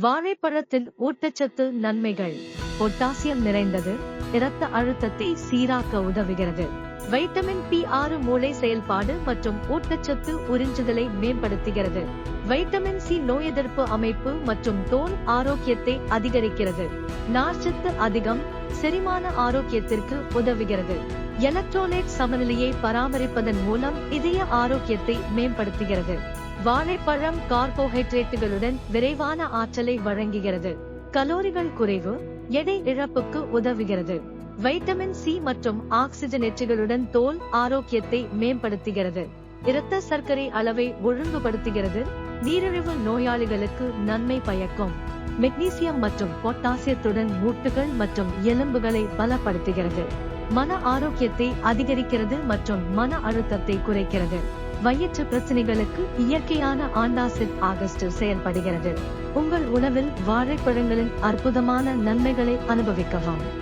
வாழைப்பழத்தில் ஊட்டச்சத்து நன்மைகள். பொட்டாசியம் நிறைந்தது. இரத்த அழுத்தத்தை சீராக்க உதவுகிறது. வைட்டமின் பி ஆறு மூளை செயல்பாடு மற்றும் ஊட்டச்சத்து உறிஞ்சுதலை மேம்படுத்துகிறது. வைட்டமின் சி நோய் எதிர்ப்பு அமைப்பு மற்றும் தோல் ஆரோக்கியத்தை அதிகரிக்கிறது. நார்ச்சத்து அதிகம் செரிமான ஆரோக்கியத்திற்கு உதவுகிறது. எலக்ட்ரோலைட் சமநிலையை பராமரிப்பதன் மூலம் இதய ஆரோக்கியத்தை மேம்படுத்துகிறது. வாழைப்பழம் கார்போஹைட்ரேட்டுகளுடன் விரைவான ஆற்றலை வழங்குகிறது. கலோரிகள் குறைவு எடை இழப்புக்கு உதவுகிறது. வைட்டமின் சி மற்றும் ஆக்சிஜனேற்றுகளுடன் தோல் ஆரோக்கியத்தை மேம்படுத்துகிறது. இரத்த சர்க்கரை அளவை ஒழுங்குபடுத்துகிறது. நீரிழிவு நோயாளிகளுக்கு நன்மை பயக்கும். மெக்னீசியம் மற்றும் பொட்டாசியத்துடன் மூட்டுகள் மற்றும் எலும்புகளை பலப்படுத்துகிறது. மன ஆரோக்கியத்தை அதிகரிக்கிறது மற்றும் மன அழுத்தத்தை குறைக்கிறது. வயிற்று பிரச்சனைகளுக்கு இயற்கையான ஆண்டாசிட் ஆகஸ்ட் செயல்படுகிறது. உங்கள் உணவில் வாழைப்பழங்களின் அற்புதமான நன்மைகளை அனுபவிக்கவும்.